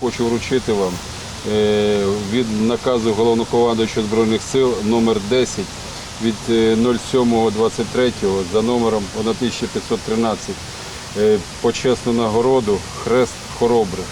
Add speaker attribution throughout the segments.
Speaker 1: Хочу вручити вам е, від наказу головнокомандуючого Збройних сил номер 10 від е, 07.23 за номером 1513 е, почесну нагороду Хрест Хоробрих.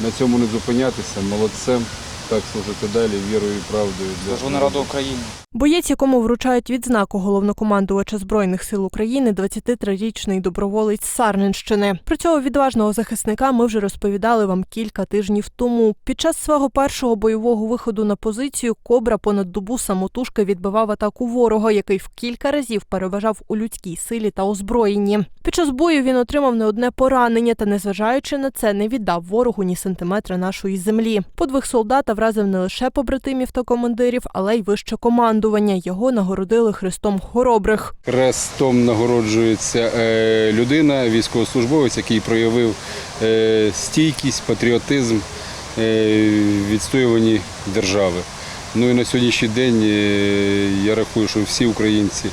Speaker 1: На цьому не зупинятися, молодцем, так служити далі вірою і правдою. для
Speaker 2: Служу народу України.
Speaker 3: Боєць, якому вручають відзнаку головнокомандувача збройних сил України, 23-річний доброволець Сарненщини. Про цього відважного захисника ми вже розповідали вам кілька тижнів тому. Під час свого першого бойового виходу на позицію Кобра понад добу самотужки відбивав атаку ворога, який в кілька разів переважав у людській силі та озброєнні. Під час бою він отримав не одне поранення, та незважаючи на це, не віддав ворогу ні сантиметра нашої землі. Подвиг солдата вразив не лише побратимів та командирів, але й вище командування. Його нагородили хрестом хоробрих.
Speaker 1: Хрестом нагороджується е, людина, військовослужбовець, який проявив е, стійкість, патріотизм е, відстоюванні держави. Ну і на сьогоднішній день я рахую, що всі українці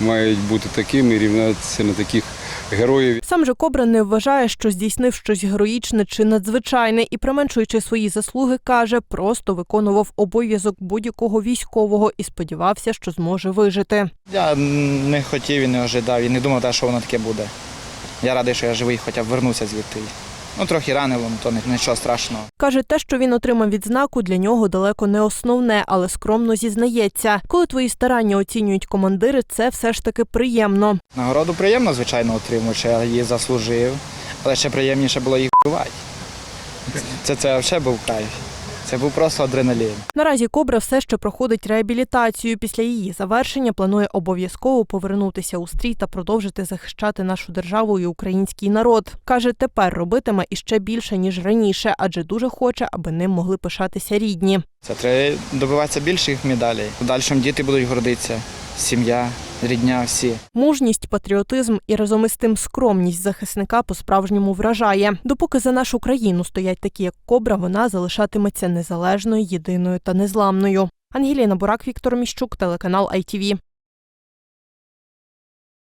Speaker 1: мають бути такими рівнятися на таких героїв.
Speaker 3: Сам же Кобра не вважає, що здійснив щось героїчне чи надзвичайне, і, применшуючи свої заслуги, каже, просто виконував обов'язок будь-якого військового і сподівався, що зможе вижити.
Speaker 2: Я не хотів і не ожидав, і не думав, що воно таке буде. Я радий, що я живий, хоча б вернувся звідти. Ну, трохи ранило, ну, то ні- нічого страшного.
Speaker 3: Каже, те, що він отримав відзнаку, для нього далеко не основне, але скромно зізнається. Коли твої старання оцінюють командири, це все ж таки приємно.
Speaker 2: Нагороду приємно, звичайно, отримуєш, я її заслужив, але ще приємніше було їх вбивати. Це, це взагалі був кайф. Це був просто адреналін.
Speaker 3: Наразі Кобра все ще проходить реабілітацію. Після її завершення планує обов'язково повернутися у стрій та продовжити захищати нашу державу і український народ. каже, тепер робитиме іще більше ніж раніше, адже дуже хоче, аби ним могли пишатися рідні.
Speaker 2: Це треба добиватися більших медалей. В дальшому діти будуть гордитися, сім'я, рідня, всі.
Speaker 3: Мужність, патріотизм і разом із тим скромність захисника по-справжньому вражає. Допоки за нашу країну стоять такі, як Кобра, вона залишатиметься незалежною, єдиною та незламною. Ангеліна Бурак, Віктор Міщук, телеканал ITV.